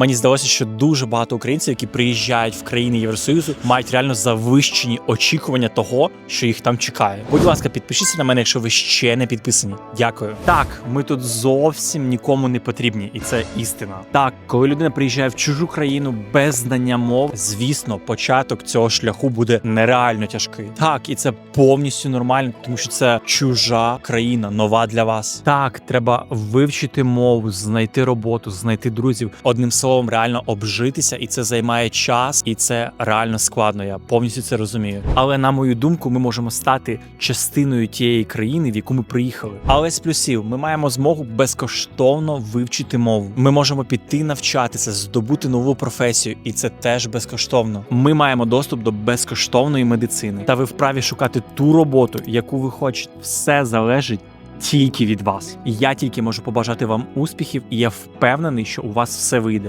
Мені здалося, що дуже багато українців, які приїжджають в країни Євросоюзу, мають реально завищені очікування того, що їх там чекає. Будь ласка, підпишіться на мене, якщо ви ще не підписані. Дякую. Так, ми тут зовсім нікому не потрібні, і це істина. Так, коли людина приїжджає в чужу країну без знання мов, звісно, початок цього шляху буде нереально тяжкий. Так, і це повністю нормально, тому що це чужа країна, нова для вас. Так, треба вивчити мову, знайти роботу, знайти друзів. Одним словом, реально обжитися, і це займає час, і це реально складно. Я повністю це розумію. Але на мою думку, ми можемо стати частиною тієї країни, в яку ми приїхали. Але з плюсів ми маємо змогу безкоштовно вивчити мову. Ми можемо піти навчатися, здобути нову професію, і це теж безкоштовно. Ми маємо доступ до безкоштовної медицини, та ви вправі шукати ту роботу, яку ви хочете. Все залежить. Тільки від вас, я тільки можу побажати вам успіхів, і я впевнений, що у вас все вийде.